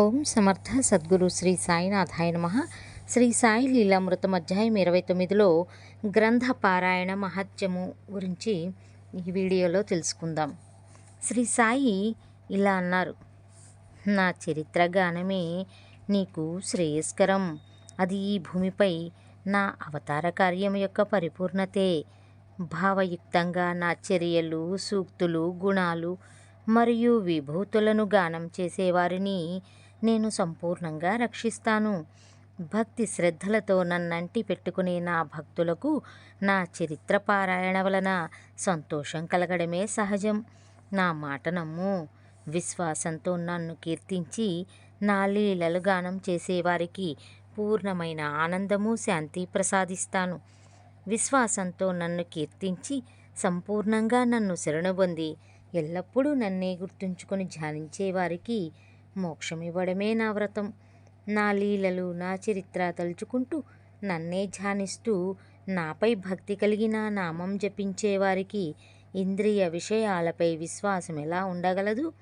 ఓం సమర్థ సద్గురు శ్రీ సాయినాథాయ నమ. శ్రీ సాయి లీలామృతం అధ్యాయం ఇరవై తొమ్మిదిలో గ్రంథ పారాయణ మహత్యము గురించి ఈ వీడియోలో తెలుసుకుందాం. శ్రీ సాయి ఇలా అన్నారు నా చరిత్ర గానమే నీకు శ్రేయస్కరం. అది ఈ భూమిపై నా అవతార కార్యం యొక్క పరిపూర్ణతే. భావయుక్తంగా నా చర్యలు సూక్తులు గుణాలు మరియు విభూతులను గానం చేసేవారిని నేను సంపూర్ణంగా రక్షిస్తాను. భక్తి శ్రద్ధలతో నన్నంటి పెట్టుకునే నా భక్తులకు నా చరిత్ర పారాయణ వలన సంతోషం కలగడమే సహజం. నా మాట నమ్ము. విశ్వాసంతో నన్ను కీర్తించి నా లీలలు గానం చేసేవారికి పూర్ణమైన ఆనందము శాంతి ప్రసాదిస్తాను. విశ్వాసంతో నన్ను కీర్తించి సంపూర్ణంగా నన్ను శరణుబొంది ఎల్లప్పుడూ నన్నే గుర్తుంచుకొని ధ్యానించే వారికి మోక్షం ఇవ్వడమే నా వ్రతం. నా లీలలు నా చరిత్ర తలుచుకుంటూ నన్నే ధ్యానిస్తూ నాపై భక్తి కలిగిన నామం జపించే వారికి ఇంద్రియ విషయాలపై విశ్వాసం ఎలా ఉండగలదు?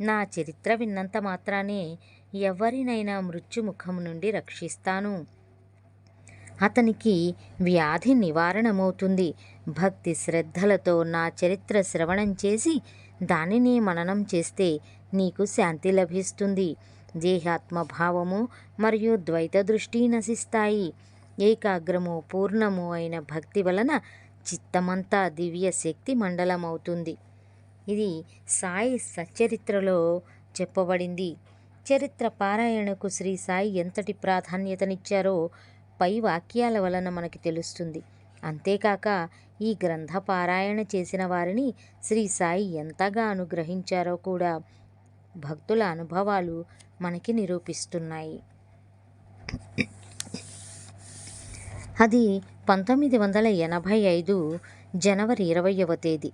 నా చరిత్ర విన్నంత మాత్రానే ఎవరినైనా మృత్యుముఖం నుండి రక్షిస్తాను. అతనికి వ్యాధి నివారణమవుతుంది. భక్తి శ్రద్ధలతో నా చరిత్ర శ్రవణం చేసి దానిని మననం చేస్తే నీకు శాంతి లభిస్తుంది. దేహాత్మభావము మరియు ద్వైత దృష్టి నశిస్తాయి. ఏకాగ్రము పూర్ణము అయిన భక్తి వలన చిత్తమంతా దివ్య శక్తి మండలమవుతుంది. ఇది సాయి సచ్చరిత్రలో చెప్పబడింది. చరిత్ర పారాయణకు శ్రీ సాయి ఎంతటి ప్రాధాన్యతనిచ్చారో పై వాక్యాల వలన మనకి తెలుస్తుంది. అంతేకాక ఈ గ్రంథ పారాయణ చేసిన వారిని శ్రీ సాయి ఎంతగా అనుగ్రహించారో కూడా భక్తుల అనుభవాలు మనకి నిరూపిస్తున్నాయి. అది పంతొమ్మిది వందల ఎనభై ఐదు జనవరి ఇరవయవ తేదీ.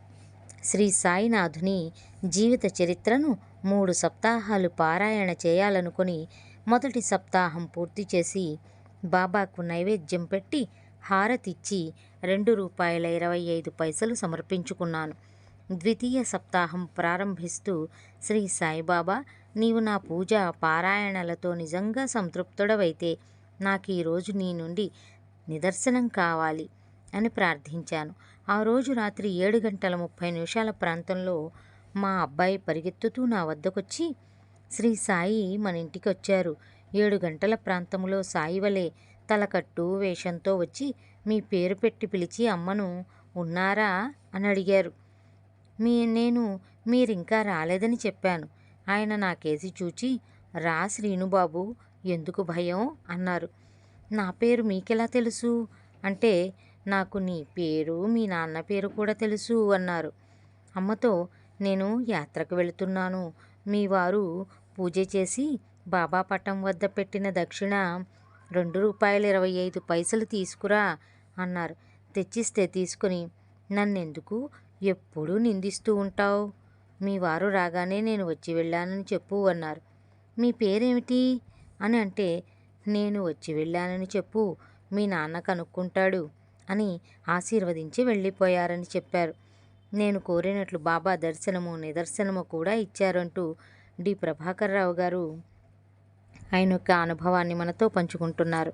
శ్రీ సాయినాథుని జీవిత చరిత్రను మూడు సప్తాహాలు పారాయణ చేయాలనుకుని మొదటి సప్తాహం పూర్తి చేసి బాబాకు నైవేద్యం పెట్టి హారతిచ్చి రెండు రూపాయల ఇరవై ఐదు పైసలు సమర్పించుకున్నాను. ద్వితీయ సప్తాహం ప్రారంభిస్తూ శ్రీ సాయిబాబా నీవు నా పూజ పారాయణలతో నిజంగా సంతృప్తుడవైతే నాకు ఈరోజు నీ నుండి నిదర్శనం కావాలి అని ప్రార్థించాను. ఆ రోజు రాత్రి ఏడు గంటల ముప్పై నిమిషాల ప్రాంతంలో మా అబ్బాయి పరిగెత్తుతూ నా వద్దకొచ్చి శ్రీ సాయి మన ఇంటికి వచ్చారు ఏడు గంటల ప్రాంతంలో సాయి వలె తలకట్టు వేషంతో వచ్చి మీ పేరు పెట్టి పిలిచి అమ్మను ఉన్నారా? అని అడిగారు. మీ నేను మీరింకా రాలేదని చెప్పాను. ఆయన నా కేసి చూచి రా శ్రీనుబాబు ఎందుకు భయం? అన్నారు. నా పేరు మీకెలా తెలుసు? అంటే నాకు నీ పేరు మీ నాన్న పేరు కూడా తెలుసు అన్నారు. అమ్మతో నేను యాత్రకు వెళుతున్నాను. మీ వారు పూజ చేసి బాబా వద్ద పెట్టిన దక్షిణ రెండు రూపాయల ఇరవై ఐదు పైసలు తీసుకురా అన్నారు. తెచ్చిస్తే తీసుకుని నన్నెందుకు? ఎప్పుడూ నిందిస్తూ ఉంటావు. మీ వారు రాగానే నేను వచ్చి వెళ్ళానని చెప్పు అన్నారు. మీ పేరేమిటి? అని అంటే నేను వచ్చి వెళ్ళానని చెప్పు. మీ నాన్న కనుక్కుంటాడు అని ఆశీర్వదించి వెళ్ళిపోయారని చెప్పారు. నేను కోరినట్లు బాబా దర్శనము నిదర్శనము కూడా ఇచ్చారంటూ డి. ప్రభాకర్ రావు గారు ఆయన యొక్క అనుభవాన్ని మనతో పంచుకుంటున్నారు.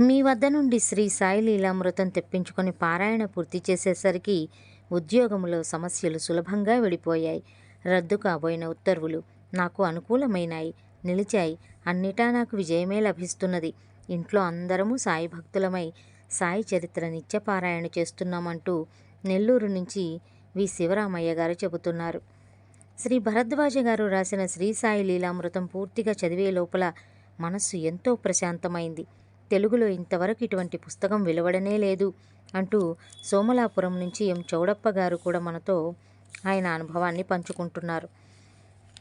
మీ వద్ద నుండి శ్రీ సాయి లీలామృతం తెప్పించుకొని పారాయణ పూర్తి చేసేసరికి ఉద్యోగంలో సమస్యలు సులభంగా విడిపోయాయి. రద్దు కాబోయిన ఉత్తర్వులు నాకు అనుకూలమైనాయి. నిలిచాయి. అన్నిటా నాకు విజయమే లభిస్తున్నది. ఇంట్లో అందరము సాయి భక్తులమై సాయి చరిత్ర నిత్యపారాయణ చేస్తున్నామంటూ నెల్లూరు నుంచి వి. శివరామయ్య గారు చెబుతున్నారు. శ్రీ భరద్వాజ గారు రాసిన శ్రీ సాయి లీలామృతం పూర్తిగా చదివే లోపల మనస్సు ఎంతో ప్రశాంతమైంది. తెలుగులో ఇంతవరకు ఇటువంటి పుస్తకం వెలువడనే లేదు అంటూ సోమలాపురం నుంచి ఎం. చౌడప్ప గారు కూడా మనతో ఆయన అనుభవాన్ని పంచుకుంటున్నారు.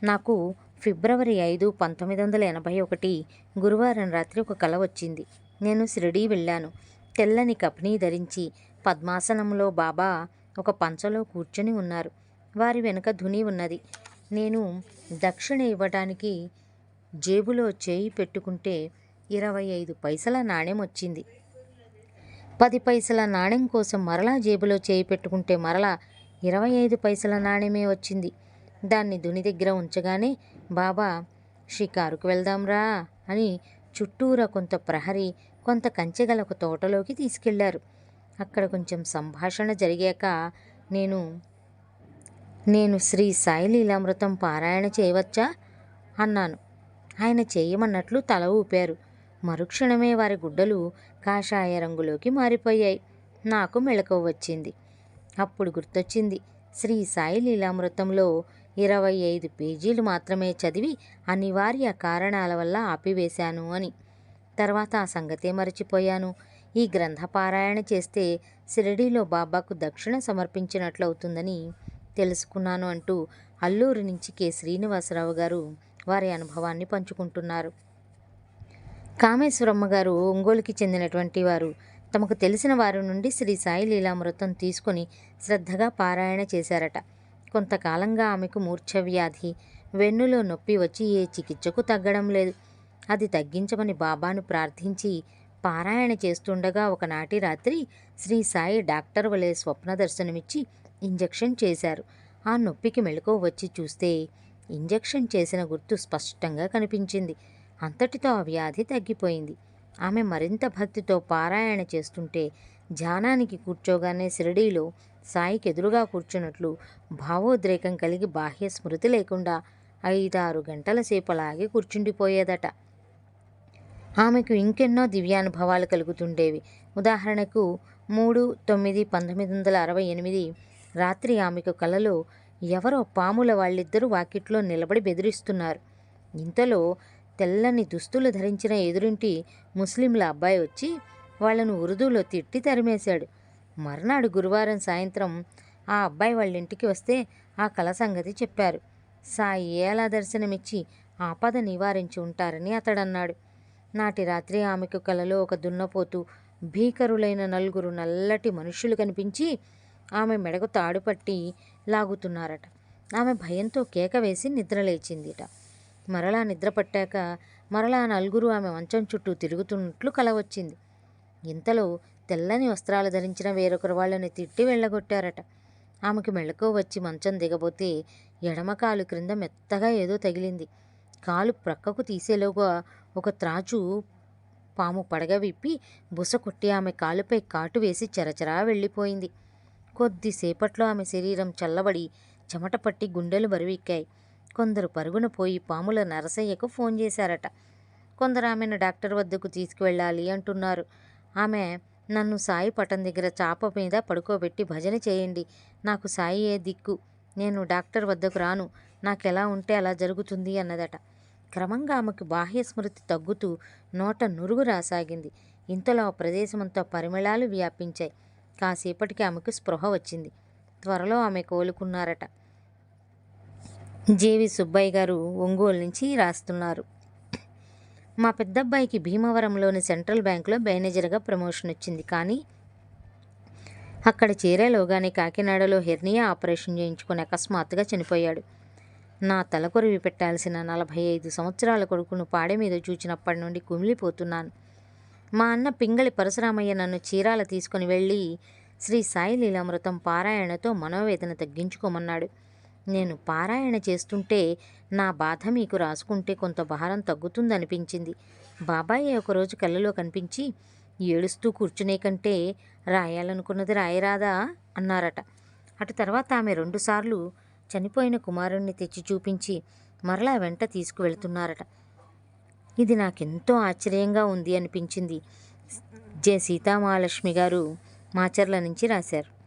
నాకు ఫిబ్రవరి ఐదు పంతొమ్మిది వందల ఎనభై ఒకటి గురువారం రాత్రి ఒక కల వచ్చింది. నేను షిరిడీ వెళ్ళాను. తెల్లని కప్నీ ధరించి పద్మాసనంలో బాబా ఒక పంచలో కూర్చొని ఉన్నారు. వారి వెనుక ధుని ఉన్నది. నేను దక్షిణ ఇవ్వడానికి జేబులో చేయి పెట్టుకుంటే ఇరవై ఐదు పైసల నాణెం వచ్చింది. పది పైసల నాణెం కోసం మరలా జేబులో చేయి పెట్టుకుంటే మరలా ఇరవై ఐదు పైసల నాణెమే వచ్చింది. దాన్ని దుని దగ్గర ఉంచగానే బాబా షికారుకు వెళ్దాంరా అని చుట్టూరా కొంత ప్రహరీ కొంత కంచెగల ఒక తోటలోకి తీసుకెళ్ళారు. అక్కడ కొంచెం సంభాషణ జరిగాక నేను నేను శ్రీ సాయి లీలామృతం పారాయణ చేయవచ్చా? అన్నాను. ఆయన చేయమన్నట్లు తల ఊపారు. మరుక్షణమే వారి గుడ్డలు కాషాయ రంగులోకి మారిపోయాయి. నాకు మెళకువ వచ్చింది. అప్పుడు గుర్తొచ్చింది శ్రీ సాయి లీలామృతంలో ఇరవై ఐదు పేజీలు మాత్రమే చదివి అనివార్య కారణాల వల్ల ఆపివేశాను అని. తర్వాత ఆ సంగతే మరచిపోయాను. ఈ గ్రంథ పారాయణ చేస్తే షిరిడీలో బాబాకు దక్షిణ సమర్పించినట్లవుతుందని తెలుసుకున్నాను అంటూ అల్లూరు నుంచి కె. శ్రీనివాసరావు గారు వారి అనుభవాన్ని పంచుకుంటున్నారు. కామేశ్వరమ్మ గారు ఒంగోలుకి చెందినటువంటి వారు. తమకు తెలిసిన వారి నుండి శ్రీ సాయి లీలామృతం తీసుకొని శ్రద్ధగా పారాయణ చేశారట. కొంతకాలంగా ఆమెకు మూర్ఛ వ్యాధి వెన్నులో నొప్పి వచ్చి ఏ చికిత్సకు తగ్గడం లేదు. అది తగ్గించమని బాబాను ప్రార్థించి పారాయణ చేస్తుండగా ఒకనాటి రాత్రి శ్రీ సాయి డాక్టర్ వలె స్వప్న దర్శనమిచ్చి ఇంజెక్షన్ చేశారు. ఆ నొప్పికి మెళుకో వచ్చి చూస్తే ఇంజెక్షన్ చేసిన గుర్తు స్పష్టంగా కనిపించింది. అంతటితో ఆ వ్యాధి తగ్గిపోయింది. ఆమె మరింత భక్తితో పారాయణ చేస్తుంటే ధ్యానానికి కూర్చోగానే షిరిడీలో సాయికి ఎదురుగా కూర్చున్నట్లు భావోద్రేకం కలిగి బాహ్య స్మృతి లేకుండా ఐదారు గంటల సేపలాగే కూర్చుండిపోయేదట. ఆమెకు ఇంకెన్నో దివ్యానుభవాలు కలుగుతుండేవి. ఉదాహరణకు మూడు తొమ్మిది పంతొమ్మిది వందల అరవై ఎనిమిది రాత్రి ఆమెకు కలలో ఎవరో పాముల వాళ్ళిద్దరూ వాకిట్లో నిలబడి బెదిరిస్తున్నారు. ఇంతలో తెల్లని దుస్తులు ధరించిన ఎదురింటి ముస్లింల అబ్బాయి వచ్చి వాళ్ళను ఉరుదూలో తిట్టి తరిమేశాడు. మర్నాడు గురువారం సాయంత్రం ఆ అబ్బాయి వాళ్ళ ఇంటికి వస్తే ఆ కల సంగతి చెప్పారు. సాయి ఎలా దర్శనమిచ్చి ఆపద నివారించి ఉంటారని అతడన్నాడు. నాటి రాత్రి ఆమెకు కలలో ఒక దున్నపోతు భీకరులైన నలుగురు నల్లటి మనుషులు కనిపించి ఆమె మెడకు తాడుపట్టి లాగుతున్నారట. ఆమె భయంతో కేక వేసి నిద్రలేచిందిట. మరలా నిద్ర పట్టాక మరలా నలుగురు ఆమె మంచం చుట్టూ తిరుగుతున్నట్లు కల వచ్చింది. ఇంతలో తెల్లని వస్త్రాలు ధరించిన వేరొకరు వాళ్ళని తిట్టి వెళ్ళగొట్టారట. ఆమెకు మెళకువ వచ్చి మంచం దిగబోతే ఎడమకాలు క్రింద మెత్తగా ఏదో తగిలింది. కాలు ప్రక్కకు తీసేలోగా ఒక త్రాచు పాము పడగ విప్పి బుస కొట్టి ఆమె కాలుపై కాటు వేసి చెరచరా వెళ్ళిపోయింది. కొద్దిసేపట్లో ఆమె శరీరం చల్లబడి చెమట పట్టి గుండెలు బరువెక్కాయి. కొందరు పరుగున పోయి పాముల నరసయ్యకు ఫోన్ చేశారట. కొందరు ఆమెను డాక్టర్ వద్దకు తీసుకువెళ్ళాలి అంటున్నారు. ఆమె నన్ను సాయి పటం దగ్గర చాప మీద పడుకోబెట్టి భజన చేయండి. నాకు సాయి ఏ దిక్కు. నేను డాక్టర్ వద్దకు రాను. నాకెలా ఉంటే అలా జరుగుతుంది అన్నదట. క్రమంగా ఆమెకు బాహ్య స్మృతి తగ్గుతూ నోట నురుగు రాసాగింది. ఇంతలో ఆ ప్రదేశమంతా పరిమళాలు వ్యాపించాయి. కాసేపటికి ఆమెకు స్పృహ వచ్చింది. త్వరలో ఆమె కోలుకున్నారట. జేవి సుబ్బయ్య గారు ఒంగోలు నుంచి రాస్తున్నారు. మా పెద్దబ్బాయికి భీమవరంలోని సెంట్రల్ బ్యాంకులో మేనేజర్గా ప్రమోషన్ వచ్చింది. కానీ అక్కడ చేరేలోగానే కాకినాడలో హెర్నియా ఆపరేషన్ చేయించుకుని అకస్మాత్తుగా చనిపోయాడు. నా తలకొరివి పెట్టాల్సిన నలభై ఐదు సంవత్సరాల కొడుకును పాడె మీద చూచినప్పటి నుండి కుమిలిపోతున్నాను. మా అన్న పింగళి పరశురామయ్య నన్ను చీరాల తీసుకుని వెళ్ళి శ్రీ సాయి లీలామృతం పారాయణతో మనోవేదన తగ్గించుకోమన్నాడు. నేను పారాయణ చేస్తుంటే నా బాధ మీకు రాసుకుంటే కొంత భారం తగ్గుతుందనిపించింది. బాబాయ్ ఒకరోజు కళ్ళలో కనిపించి ఏడుస్తూ కూర్చునే కంటే రాయాలనుకున్నది రాయరాదా అన్నారట. అటు తర్వాత ఆమె రెండుసార్లు చనిపోయిన కుమారుణ్ణి తెచ్చి చూపించి మరలా వెంట తీసుకువెళ్తున్నారట. ఇది నాకెంతో ఆశ్చర్యంగా ఉంది అనిపించింది. జె. సీతామహాలక్ష్మి గారు మాచర్ల నుంచి రాశారు.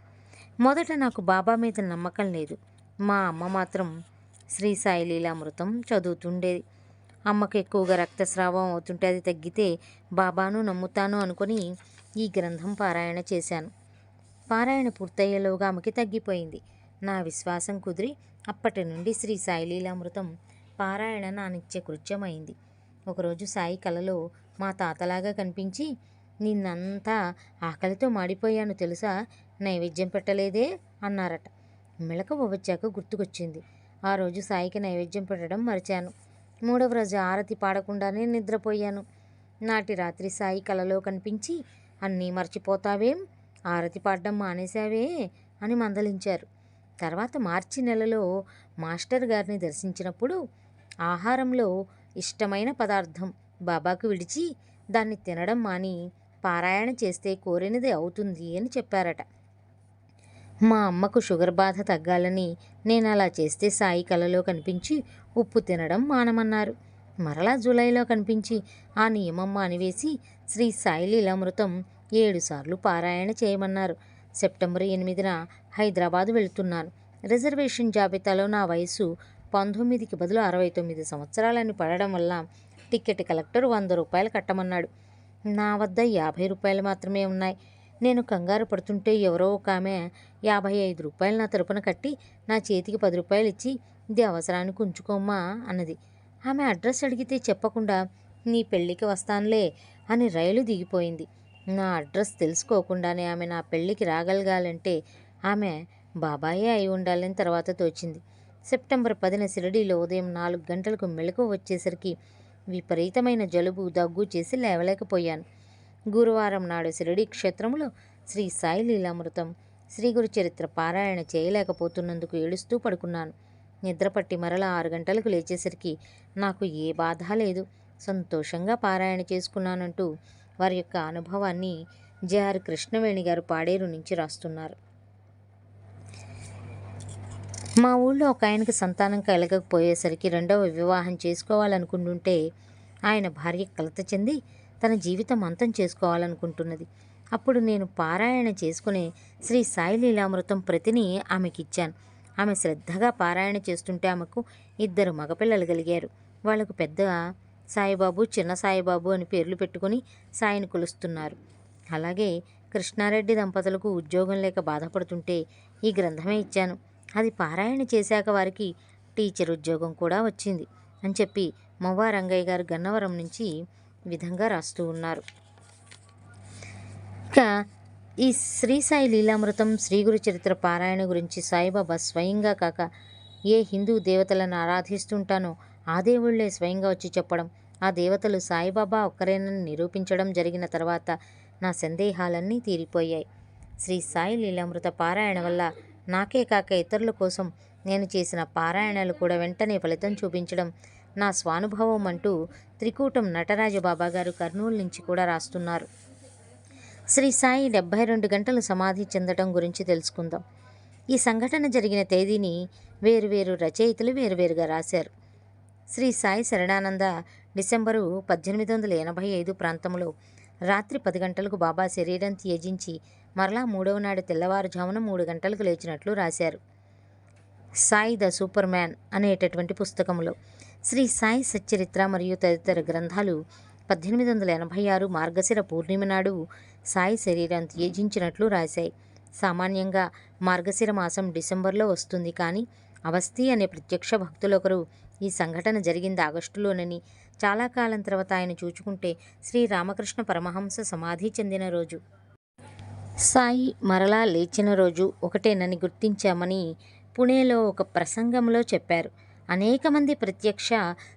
మొదట నాకు బాబా మీద నమ్మకం లేదు. మా అమ్మ మాత్రం శ్రీ సాయి లీలామృతం చదువుతుండేది. అమ్మకు ఎక్కువగా రక్తస్రావం అవుతుంటే అది తగ్గితే బాబాను నమ్ముతాను అనుకొని ఈ గ్రంథం పారాయణ చేశాను. పారాయణ పూర్తయ్యేలోగా ఆమెకి తగ్గిపోయింది. నా విశ్వాసం కుదిరి అప్పటి నుండి శ్రీ సాయి లీలామృతం పారాయణ నా నిత్య కృత్యమైంది. ఒకరోజు సాయి కలలో మా తాతలాగా కనిపించి నిన్నంతా ఆకలితో మాడిపోయాను తెలుసా? నైవేద్యం పెట్టలేదే? అన్నారట. మెళకువ వచ్చాక గుర్తుకొచ్చింది. ఆ రోజు సాయికి నైవేద్యం పెట్టడం మరిచాను. మూడవ రోజు ఆరతి పాడకుండానే నిద్రపోయాను. నాటి రాత్రి సాయి కలలో కనిపించి అన్నీ మర్చిపోతావేం? ఆరతి పాడడం మానేశావే? అని మందలించారు. తర్వాత మార్చి నెలలో మాస్టర్ గారిని దర్శించినప్పుడు ఆహారంలో ఇష్టమైన పదార్థం బాబాకు విడిచి దాన్ని తినడం మాని పారాయణ చేస్తే కోరినది అవుతుంది అని చెప్పారట. మా అమ్మకు షుగర్ బాధ తగ్గాలని నేను అలా చేస్తే సాయి కలలో కనిపించి ఉప్పు తినడం మానమన్నారు. మరలా జూలైలో కనిపించి ఆ నియమం మానివేసి శ్రీ సాయి లీలామృతం ఏడుసార్లు పారాయణ చేయమన్నారు. సెప్టెంబర్ ఎనిమిదిన హైదరాబాద్ వెళుతున్నాను రిజర్వేషన్ జాబితాలో నా వయసు పంతొమ్మిదికి బదులు అరవై తొమ్మిది సంవత్సరాలని పడడం వల్ల టికెట్ కలెక్టర్ వంద రూపాయలు కట్టమన్నాడు. నా వద్ద యాభై రూపాయలు మాత్రమే ఉన్నాయి. నేను కంగారు పడుతుంటే ఎవరో ఒక ఆమె యాభై ఐదు రూపాయలు నా తరపున కట్టి నా చేతికి పది రూపాయలు ఇచ్చి ఇది అవసరానికి ఉంచుకోమ్మా అన్నది. ఆమె అడ్రస్ అడిగితే చెప్పకుండా నీ పెళ్ళికి వస్తానులే అని రైలు దిగిపోయింది. నా అడ్రస్ తెలుసుకోకుండానే ఆమె నా పెళ్ళికి రాగలగాలంటే ఆమె బాబాయే అయి ఉండాలని తర్వాత తోచింది. సెప్టెంబర్ పదిన షిరిడీలో ఉదయం నాలుగు గంటలకు మెలకు వచ్చేసరికి విపరీతమైన జలుబు దగ్గు చేసి లేవలేకపోయాను. గురువారం నాడు షిరిడి క్షేత్రంలో శ్రీ సాయి లీలామృతం శ్రీ గురు చరిత్ర పారాయణ చేయలేకపోతున్నందుకు ఏడుస్తూ పడుకున్నాను. నిద్రపట్టి మరలా ఆరు గంటలకు లేచేసరికి నాకు ఏ బాధ లేదు. సంతోషంగా పారాయణ చేసుకున్నానంటూ వారి యొక్క అనుభవాన్ని జేఆర్ కృష్ణవేణి గారు పాడేరు నుంచి రాస్తున్నారు. మా ఊళ్ళో ఒక ఆయనకు సంతానం కలగకపోయేసరికి రెండవ వివాహం చేసుకోవాలనుకుంటుంటే ఆయన భార్య కలత చెంది తన జీవితం అంతం చేసుకోవాలనుకుంటున్నది. అప్పుడు నేను పారాయణ చేసుకునే శ్రీ సాయి లీలామృతం ప్రతిని ఆమెకిచ్చాను. ఆమె శ్రద్ధగా పారాయణ చేస్తుంటే ఆమెకు ఇద్దరు మగపిల్లలు కలిగారు వాళ్ళకు పెద్ద సాయిబాబు చిన్న సాయిబాబు అని పేర్లు పెట్టుకుని సాయిని కొలుస్తున్నారు. అలాగే కృష్ణారెడ్డి దంపతులకు ఉద్యోగం లేక బాధపడుతుంటే ఈ గ్రంథమే ఇచ్చాను. అది పారాయణ చేశాక వారికి టీచర్ ఉద్యోగం కూడా వచ్చింది అని చెప్పి మొవ్వా రంగయ్య గారు గన్నవరం నుంచి విధంగా రాస్తూ ఉన్నారు. ఇక ఈ శ్రీ సాయి లీలామృతం శ్రీ గురు చరిత్ర పారాయణ గురించి సాయిబాబా స్వయంగా కాక ఏ హిందూ దేవతలను ఆరాధిస్తుంటానో ఆ దేవుళ్ళే స్వయంగా వచ్చి చెప్పడం ఆ దేవతలు సాయిబాబా ఒక్కరేనని నిరూపించడం జరిగిన తర్వాత నా సందేహాలన్నీ తీరిపోయాయి. శ్రీ సాయి లీలామృత పారాయణ వల్ల నాకే కాక ఇతరుల కోసం నేను చేసిన పారాయణలు కూడా వెంటనే ఫలితం చూపించడం నా స్వానుభవం అంటూ త్రికూటం నటరాజ బాబా గారు కర్నూలు నుంచి కూడా రాస్తున్నారు. శ్రీ సాయి డెబ్బై రెండు గంటలు సమాధి చెందటం గురించి తెలుసుకుందాం. ఈ సంఘటన జరిగిన తేదీని వేరువేరు రచయితలు వేరువేరుగా రాశారు. శ్రీ సాయి శరణానంద డిసెంబరు పద్దెనిమిది వందల ఎనభై ఐదు ప్రాంతంలో రాత్రి పది గంటలకు బాబా శరీరం త్యజించి మరలా మూడవ నాడు తెల్లవారుజామున మూడు గంటలకు లేచినట్లు రాశారు. సాయి ద సూపర్ మ్యాన్ అనేటటువంటి పుస్తకంలో శ్రీ సాయి సచ్చరిత్ర మరియు తదితర గ్రంథాలు పద్దెనిమిది వందల ఎనభై ఆరు మార్గశిర పూర్ణిమ నాడు సాయి శరీరం త్యజించినట్లు రాశాయి. సామాన్యంగా మార్గశిర మాసం డిసెంబర్లో వస్తుంది కానీ అవస్థి అనే ప్రత్యక్ష భక్తులొకరు ఈ సంఘటన జరిగింది ఆగస్టులోనని. చాలా కాలం తర్వాత ఆయన చూచుకుంటే శ్రీ రామకృష్ణ పరమహంస సమాధి చెందిన రోజు. సాయి మరలా లేచిన రోజు ఒకటేనని గుర్తించామని పుణేలో ఒక ప్రసంగంలో చెప్పారు. అనేక మంది ప్రత్యక్ష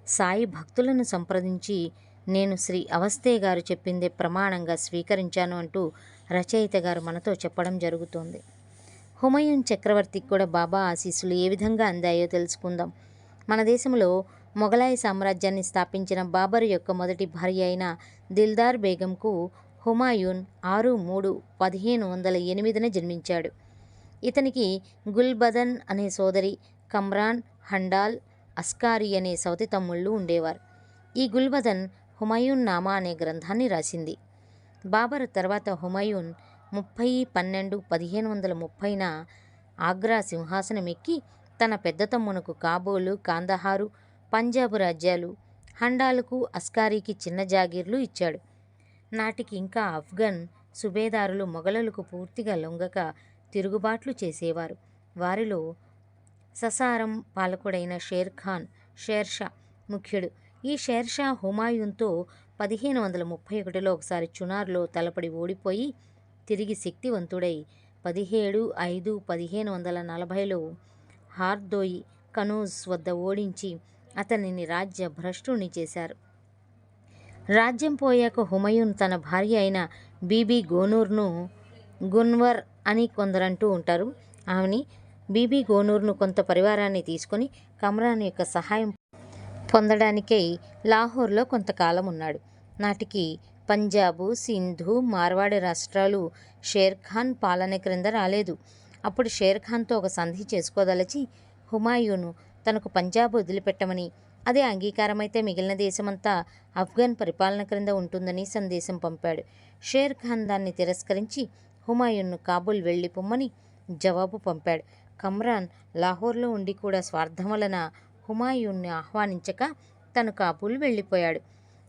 సాయి భక్తులను సంప్రదించి నేను శ్రీ అవస్థే గారు చెప్పిందే ప్రమాణంగా స్వీకరించాను అంటూ రచయిత గారు మనతో చెప్పడం జరుగుతోంది. హుమయూన్ చక్రవర్తికి కూడా బాబా ఆశీస్సులు ఏ విధంగా అందాయో తెలుసుకుందాం. మన దేశంలో మొఘలాయి సామ్రాజ్యాన్ని స్థాపించిన బాబర్ యొక్క మొదటి భార్య అయిన దిల్దార్ బేగంకు హుమాయూన్ ఆరు మూడు పదిహేను వందల ఎనిమిదిన జన్మించాడు. ఇతనికి గుల్బదన్ అనే సోదరి కమ్రాన్ హండాల్ అస్కారి అనే సవతి తమ్ముళ్ళు ఉండేవారు. ఈ గుల్బదన్ హుమాయూన్ నామా అనే గ్రంథాన్ని రాసింది. బాబర్ తర్వాత హుమాయూన్ ముప్పై పన్నెండు పదిహేను వందల ముప్పైన ఆగ్రా సింహాసనం ఎక్కి తన పెద్ద తమ్మునకు కాబోలు కాందహారు పంజాబ్ రాజ్యాలు హండాలకు అస్కారీకి చిన్న జాగీర్లు ఇచ్చాడు. నాటికి ఇంకా ఆఫ్ఘన్ సుబేదారులు మొఘలులకు పూర్తిగా లొంగక తిరుగుబాట్లు చేసేవారు. వారిలో ససారం పాలకుడైన షేర్ ఖాన్ షేర్షా ముఖ్యుడు. ఈ షేర్షా హుమాయూన్తో పదిహేను వందల ముప్పై ఒకటిలో ఒకసారి చునార్లో తలపడి ఓడిపోయి తిరిగి శక్తివంతుడై పదిహేడు ఐదు పదిహేను వందల నలభైలో హార్దోయి కనూజ్ వద్ద ఓడించి అతనిని రాజ్య భ్రష్టుని చేశారు. రాజ్యం పోయాక హుమయూన్ తన భార్య అయిన బీబీ గోనూర్ను గున్వర్ అని కొందరంటూ ఉంటారు. ఆమెని బీబీ గోనూర్ను కొంత పరివారాన్ని తీసుకొని కమ్రాన్ యొక్క సహాయం పొందడానికై లాహోర్లో కొంతకాలం ఉన్నాడు నాటికి పంజాబు సింధు మార్వాడి రాష్ట్రాలు షేర్ఖాన్ పాలన క్రింద రాలేదు. అప్పుడు షేర్ఖాన్తో ఒక సంధి చేసుకోదలచి హుమాయూను తనకు పంజాబ్ వదిలిపెట్టమని అదే అంగీకారమైతే మిగిలిన దేశమంతా ఆఫ్ఘన్ పరిపాలన క్రింద ఉంటుందని సందేశం పంపాడు. షేర్ ఖాన్ దాన్ని తిరస్కరించి హుమాయూన్ను కాబూల్ వెళ్ళి పొమ్మని జవాబు పంపాడు. కమ్రాన్ లాహోర్లో ఉండి కూడా స్వార్థం వలన హుమాయూన్ని ఆహ్వానించక తను కాబూల్ వెళ్ళిపోయాడు.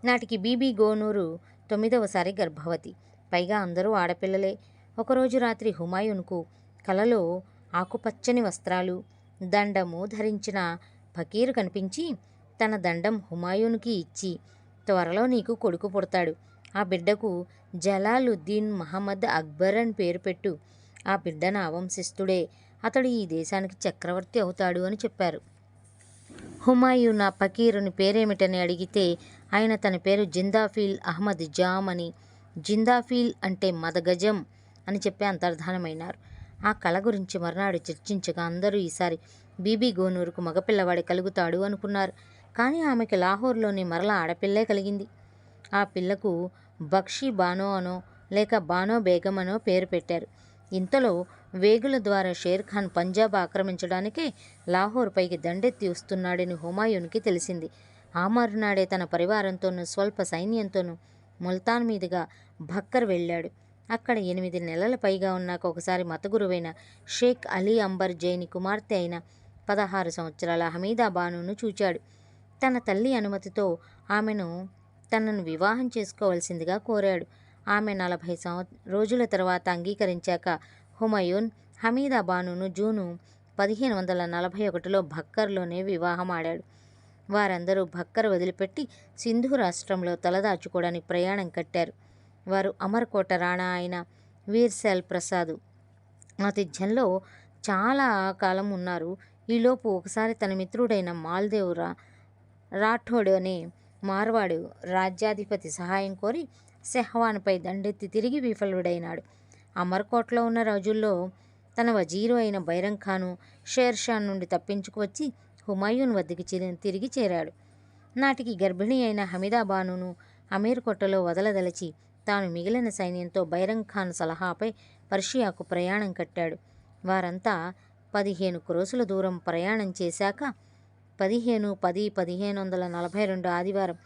నాటికి బీబీ గోనూరు తొమ్మిదవసారి గర్భవతి. పైగా అందరూ ఆడపిల్లలే. ఒకరోజు రాత్రి హుమాయూన్కు కలలో ఆకుపచ్చని వస్త్రాలు దండము ధరించిన ఫకీరు కనిపించి తన దండం హుమాయూన్కి ఇచ్చి త్వరలో నీకు కొడుకు పుడతాడు. ఆ బిడ్డకు జలాలుద్దీన్ మహమ్మద్ అక్బర్ అని పేరు పెట్టు. ఆ బిడ్డ నా అతడు ఈ దేశానికి చక్రవర్తి అవుతాడు అని చెప్పారు. హుమాయూన్ ఆ ఫకీరుని పేరేమిటని అడిగితే ఆయన తన పేరు జిందాఫీల్ అహ్మద్ జామ్ అని. జిందాఫీల్ అంటే మదగజం అని చెప్పి అంతర్ధానమైనారు. ఆ కళ గురించి మర్నాడు చర్చించగా అందరూ ఈసారి బీబీ గోనూరుకు మగపిల్లవాడి కలుగుతాడు అనుకున్నారు. కానీ ఆమెకి లాహోర్లోని మరల ఆడపిల్లే కలిగింది. ఆ పిల్లకు బక్షి బానో అనో లేక బానో బేగం అనో పేరు పెట్టారు. ఇంతలో వేగుల ద్వారా షేర్ ఖాన్ పంజాబ్ ఆక్రమించడానికే లాహోర్ పైకి దండెత్తి వస్తున్నాడని హుమాయూన్కి తెలిసింది. ఆ మరునాడే తన పరివారంతోనూ స్వల్ప సైన్యంతోనూ ముల్తాన్ మీదుగా భక్కర్ వెళ్ళాడు. అక్కడ ఎనిమిది నెలల పైగా ఉన్నాక ఒకసారి మతగురువైన షేక్ అలీ అంబర్ జైని కుమార్తె అయిన పదహారు సంవత్సరాల హమీదా బానును చూచాడు. తన తల్లి అనుమతితో ఆమెను తనను వివాహం చేసుకోవలసిందిగా కోరాడు. ఆమె నలభై సంవ రోజుల తర్వాత అంగీకరించాక హుమయూన్ హమీదా బానును జూను పదిహేను వందల నలభై ఒకటిలో భక్కర్లోనే వివాహం ఆడాడు వారందరూ భక్కర్ వదిలిపెట్టి సింధు రాష్ట్రంలో తలదాచుకోవడానికి ప్రయాణం కట్టారు. వారు అమర్కోట రాణా అయిన వీర్సెల్ ప్రసాద్ ఆతిథ్యంలో చాలా కాలం ఉన్నారు. ఈలోపు ఒకసారి తన మిత్రుడైన మాల్దేవ్ రా రాఠోడ్ అనే మార్వాడు రాజ్యాధిపతి సహాయం కోరి సెహ్వాన్పై దండెత్తి తిరిగి విఫలుడైనాడు. అమర్కోట్లో ఉన్న రోజుల్లో తన వజీరు అయిన బైరం ఖాను షేర్ షా నుండి తప్పించుకువచ్చి హుమాయూన్ వద్దకి తిరిగి చేరాడు. నాటికి గర్భిణి అయిన హమీదా బానును అమీర్ కొట్టలో వదలదలచి తాను మిగిలిన సైన్యంతో బైరం ఖాన్ సలహాపై పర్షియాకు ప్రయాణం కట్టాడు. వారంతా పదిహేను క్రోసుల దూరం ప్రయాణం చేశాక పదిహేను పది పదిహేను వందల నలభై రెండు ఆదివారం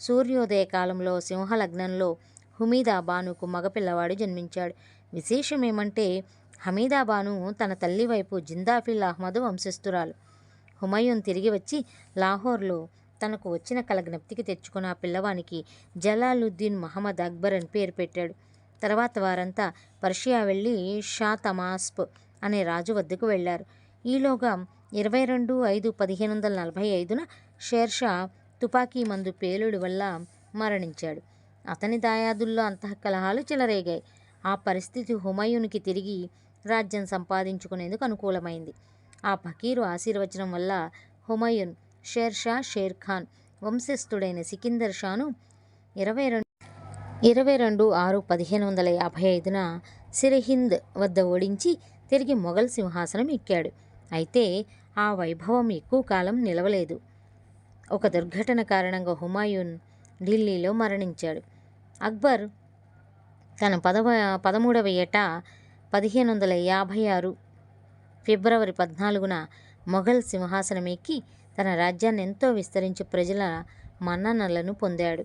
సూర్యోదయ కాలంలో సింహలగ్నంలో హుమీదా బానుకు మగపిల్లవాడు జన్మించాడు. విశేషం ఏమంటే హమీదాబాను తన తల్లి వైపు జిందాఫిల్ అహ్మద్ వంశస్థురాలు. హుమయూన్ తిరిగి వచ్చి లాహోర్లో తనకు వచ్చిన కల జ్ఞప్తికి తెచ్చుకున్న ఆ పిల్లవానికి జలాలుద్దీన్ మహమ్మద్ అక్బర్ అని పేరు పెట్టాడు. తర్వాత వారంతా పర్షియా వెళ్ళి షా తమాస్ప్ అనే రాజు వద్దకు వెళ్ళారు. ఈలోగా ఇరవై రెండు ఐదు పదిహేను వందల నలభై ఐదున షేర్షా తుపాకీ మందు పేలుడు వల్ల మరణించాడు. అతని దాయాదుల్లో అంతఃకలహాలు చెలరేగాయి. ఆ పరిస్థితి హుమయూన్కి తిరిగి రాజ్యం సంపాదించుకునేందుకు అనుకూలమైంది. ఆ ఫకీరు ఆశీర్వచనం వల్ల హుమయూన్ షేర్షా షేర్ ఖాన్ వంశస్థుడైన సికిందర్ షాను ఇరవై రెండు ఇరవై రెండు ఆరు పదిహేను వందల యాభై ఐదున సిరహింద్ వద్ద ఓడించి తిరిగి మొఘల్ సింహాసనం ఎక్కాడు. అయితే ఆ వైభవం ఎక్కువ కాలం నిలవలేదు. ఒక దుర్ఘటన కారణంగా హుమాయూన్ ఢిల్లీలో మరణించాడు. అక్బర్ తన పదవ పదమూడవ ఏట పదిహేను వందల యాభై ఆరు ఫిబ్రవరి పద్నాలుగున మొఘల్ సింహాసనం ఎక్కి తన రాజ్యాన్ని ఎంతో విస్తరించి ప్రజల మన్ననలను పొందాడు.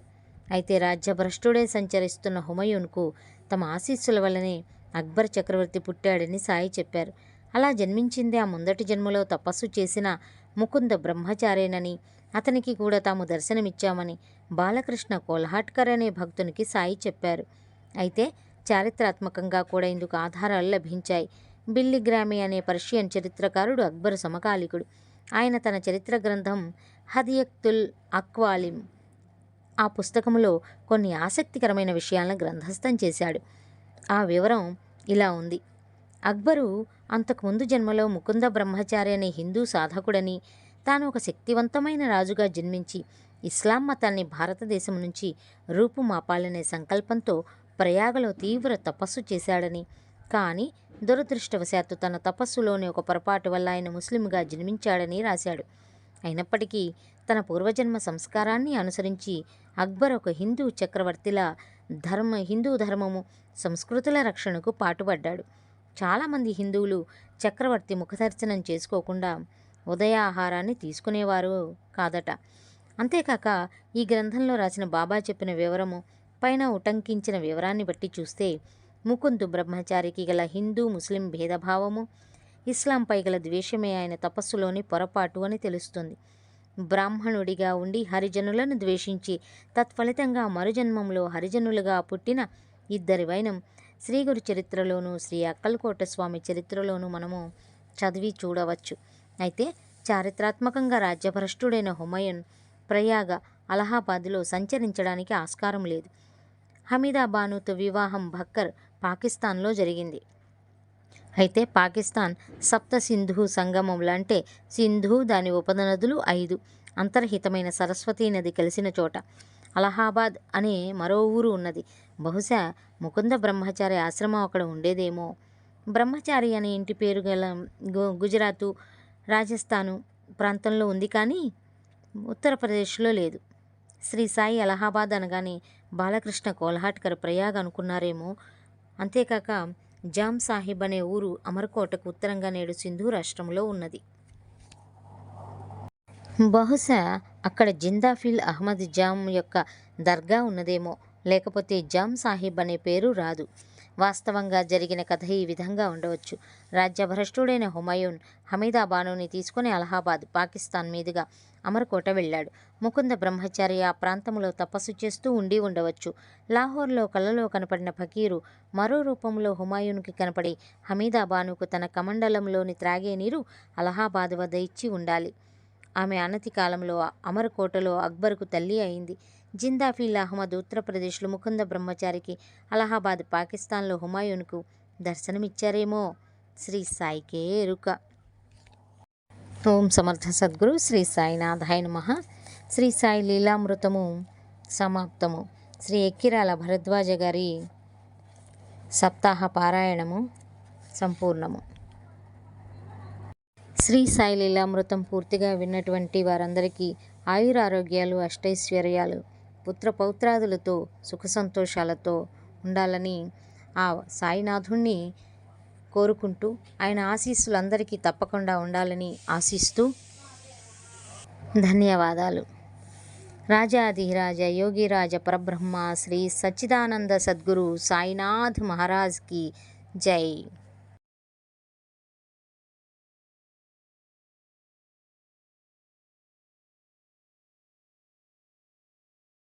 అయితే రాజ్యభ్రష్టుడే సంచరిస్తున్న హుమయూన్కు తమ ఆశీస్సుల వల్లనే అక్బర్ చక్రవర్తి పుట్టాడని సాయి చెప్పారు. అలా జన్మించింది ఆ ముందటి జన్మలో తపస్సు చేసిన ముకుంద బ్రహ్మచారేనని అతనికి కూడా తాము దర్శనమిచ్చామని బాలకృష్ణ కోల్హాట్కర్ అనే భక్తునికి సాయి చెప్పారు. అయితే చారిత్రాత్మకంగా కూడా ఇందుకు ఆధారాలు లభించాయి. బిల్లిగ్రామి అనే పర్షియన్ చరిత్రకారుడు అక్బర్ సమకాలికుడు. ఆయన తన చరిత్ర గ్రంథం హదియక్తుల్ అక్వాలిం ఆ పుస్తకంలో కొన్ని ఆసక్తికరమైన విషయాలను గ్రంథస్థం చేశాడు. ఆ వివరం ఇలా ఉంది. అక్బరు అంతకుముందు జన్మలో ముకుంద బ్రహ్మచారి అనే హిందూ సాధకుడని తాను ఒక శక్తివంతమైన రాజుగా జన్మించి ఇస్లాం మతాన్ని భారతదేశం నుంచి రూపుమాపాలనే సంకల్పంతో ప్రయాగలో తీవ్ర తపస్సు చేశాడని. కానీ దురదృష్టవశాత్తు తన తపస్సులోని ఒక పొరపాటు వల్ల ఆయన ముస్లింగా జన్మించాడని రాశాడు. అయినప్పటికీ తన పూర్వజన్మ సంస్కారాన్ని అనుసరించి అక్బర్ ఒక హిందూ చక్రవర్తిలా ధర్మ హిందూ ధర్మము సంస్కృతుల రక్షణకు పాటుపడ్డాడు. చాలామంది హిందువులు చక్రవర్తి ముఖదర్శనం చేసుకోకుండా ఉదయాహారాన్ని తీసుకునేవారు కాదట. అంతేకాక ఈ గ్రంథంలో రాసిన బాబా చెప్పిన వివరము పైన ఉటంకించిన వివరాన్ని బట్టి చూస్తే ముకుందు బ్రహ్మచారికి గల హిందూ ముస్లిం భేదభావము ఇస్లాంపై గల ద్వేషమే ఆయన తపస్సులోని పొరపాటు అని తెలుస్తుంది. బ్రాహ్మణుడిగా ఉండి హరిజనులను ద్వేషించి తత్ఫలితంగా మరుజన్మంలో హరిజనులుగా పుట్టిన ఇద్దరి వైనం శ్రీగురు చరిత్రలోనూ చరిత్రలోను శ్రీ అక్కలకోట స్వామి చరిత్రలోను మనము చదివి చూడవచ్చు. అయితే చారిత్రాత్మకంగా రాజ్యభ్రష్టుడైన హుమయూన్ ప్రయాగ అలహాబాద్లో సంచరించడానికి ఆస్కారం లేదు. హమీదా బానుతో వివాహం భక్కర్ పాకిస్తాన్లో జరిగింది. అయితే పాకిస్తాన్ సప్త సింధు సంగమంలో అంటే సింధు దాని ఉపనదులు ఐదు. అంతర్హితమైన సరస్వతీ నది కలిసిన చోట అలహాబాద్ అనే మరో ఊరు ఉన్నది. బహుశా ముకుంద బ్రహ్మచారి ఆశ్రమం అక్కడ ఉండేదేమో. బ్రహ్మచారి అనే ఇంటి పేరు గల గు- గుజరాతు రాజస్థాను ప్రాంతంలో ఉంది కానీ ఉత్తరప్రదేశ్లో లేదు. శ్రీ సాయి అలహాబాద్ అనగానే బాలకృష్ణ కోల్హాట్కర్ ప్రయాగ్ అనుకున్నారేమో. అంతేకాక జామ్ సాహిబ్ అనే ఊరు అమర్కోటకు ఉత్తరంగా నేడు సింధు రాష్ట్రంలో ఉన్నది. బహుశా అక్కడ జిందాఫిల్ అహ్మద్ జామ్ యొక్క దర్గా ఉన్నదేమో. లేకపోతే జామ్ సాహిబ్ అనే పేరు రాదు. వాస్తవంగా జరిగిన కథ ఈ విధంగా ఉండవచ్చు. రాజ్యభ్రష్టుడైన హుమయూన్ హమీదా బానుని తీసుకుని అలహాబాద్ పాకిస్తాన్ మీదుగా అమరకోట వెళ్ళాడు. ముకుంద బ్రహ్మచారి ఆ ప్రాంతంలో తపస్సు చేస్తూ ఉండి ఉండవచ్చు. లాహోర్లో కళ్ళలో కనపడిన ఫకీరు మరో రూపంలో హుమాయూన్కి కనపడి హమీదా బానుకు తన కమండలంలోని త్రాగే నీరు అలహాబాద్ వద్ద ఇచ్చి ఉండాలి. ఆమె అనతి కాలంలో అమరకోటలో అక్బర్కు తల్లి అయింది. జిందాఫీల్ అహ్మద్ ఉత్తరప్రదేశ్లో ముకుంద బ్రహ్మచారికి అలహాబాద్ పాకిస్తాన్లో హుమాయూన్కు దర్శనమిచ్చారేమో. శ్రీ సాయికే ఎరుక. ఓం సమర్థ సద్గురు శ్రీ సాయినాథాయ నమ. శ్రీ సాయి లీలామృతము సమాప్తము. శ్రీ ఎక్కిరాల భరద్వాజ గారి సప్తాహ పారాయణము సంపూర్ణము. శ్రీ సాయి లీలామృతం పూర్తిగా విన్నటువంటి వారందరికీ ఆయురారోగ్యాలు అష్టైశ్వర్యాలు పుత్ర పౌత్రాదులతో సుఖ సంతోషాలతో ఉండాలని ఆ సాయినాథుణ్ణి కోరుకుంటూ ఆయన ఆశీస్సులు అందరికీ తప్పకుండా ఉండాలని ఆశిస్తూ ధన్యవాదాలు. రాజాధిరాజ యోగిరాజ పరబ్రహ్మ శ్రీ సచ్చిదానంద సద్గురు సాయినాథ్ మహారాజ్కి జై.